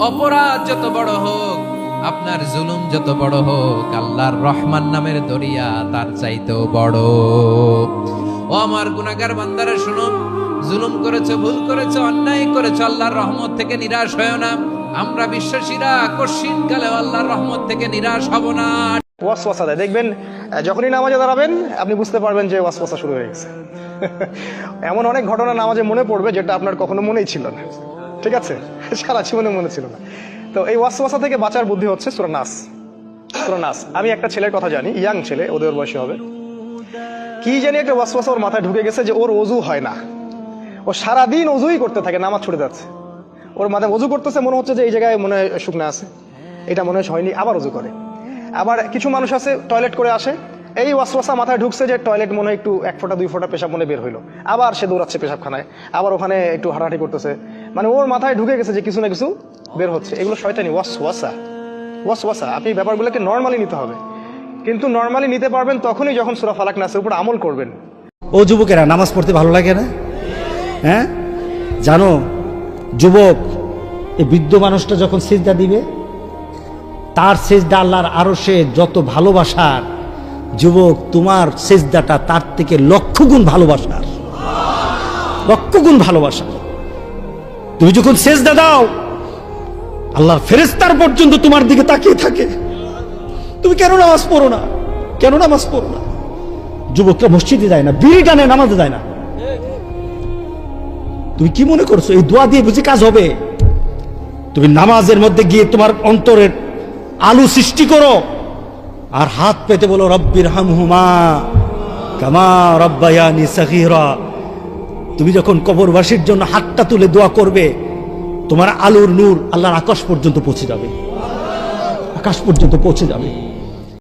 অপরাধ যত বড় হোক, আপনার জুলুম যত বড় হোক, আল্লাহর রহমান নামের দরিয়া তার চাইতেও বড়। ও আমার গুনাহগার বান্দারা, শুনো, জুলুম করেছে, ভুল করেছে, অন্যায় করেছে, আল্লাহর রহমত থেকে নিরাশ হয় না। আমরা বিশ্বাসীরা কশিন কালে আল্লাহর রহমত থেকে নিরাশ হব না। ওয়াসওয়াসা দেয়। দেখবেন যখনই নামাজে দাঁড়াবেন, আপনি বুঝতে পারবেন যে ওয়াসওয়াসা শুরু হয়ে গেছে। এমন অনেক ঘটনা নামাজে মনে পড়বে যেটা আপনার কখনো মনেই ছিল না। ঠিক আছে? সারা জীবনে মনে ছিল না। তো এই ওয়াসওয়াসা থেকে বাঁচার বুদ্ধি হচ্ছে সুরা নাস। সুরা নাস। আমি একটা ছেলের কথা জানি, ইয়াং ছেলে, ওদের বয়সী হবে। কি জানি একটা ওয়াসওয়াসা ওর মাথায় ঢুকে গেছে যে ওর অজু হয় না। ও সারাদিন অজুই করতে থাকে, নামাজ ছুটে যাচ্ছে। ওর মাথায় অজু করতেছে, মনে হচ্ছে যে এই জায়গায় মনে হয় শুকনা আছে। এটা মনে হয় হয়নি, আবার অজু করে। আবার কিছু মানুষ আছে, টয়লেট করে আসে। এই ওয়াসওয়াসা মাথায় ঢুকছে যে টয়লেট মনে একটু এক ফোঁটা, দুই ফোঁটা পেশাব মনে বের হইল। আবার সে দৌড়াচ্ছে পেশাবখানায়। আবার ওখানে একটু হাঁটাহাঁটি করতেছে। মানে ওর মাথায় ঢুকে গেছে যে কিছু না কিছু বের হচ্ছে। এগুলো শয়তানি ওয়াস ওয়াসা ওয়াস ওয়াসা আপনি ব্যাপারগুলোকে নর্মালি নিতে হবে। কিন্তু নর্মালি নিতে পারবেন তখনই যখন সুরা ফালাক নাসের উপর আমল করবেন। ও যুবকেরা, নামাজ পড়তে ভালো লাগে না? হ্যাঁ? জানো, যুবক, এই বৃদ্ধ মানুষটা যখন সেজদা দিবে, তার সেজদা আল্লাহর আরও সে যত ভালোবাসার, যুবক, তোমার সেজদাটা তার থেকে লক্ষ গুণ ভালোবাসার। লক্ষ গুণ ভালোবাসা তুমি যখন সেজদা দাও, আল্লাহর ফেরেস্তার পর্যন্ত তোমার দিকে তাকিয়ে থাকে। তুমি কেন নামাজ পড়ো না? কেন নামাজ পড়ো না? যুবকরা মসজিদে যায় না, বিড়ি টানে, নামাজে যায় না। তুমি কি মনে করছ? এই দোয়া দিয়ে বুঝি কাজ হবে? তুমি নামাজের মধ্যে গিয়ে তোমার অন্তরের আলু সৃষ্টি করো। আর হাত পেতে বলো রব্বির হামহুমা কামা রব্বায়ানি সাগীরা। তুমি যখন কবরবাসীর জন্য হাতটা তুলে দোয়া করবে, তোমার আলোর নূর আল্লাহর আকাশ পর্যন্ত পৌঁছে যাবে। আকাশ পর্যন্ত পৌঁছে যাবে।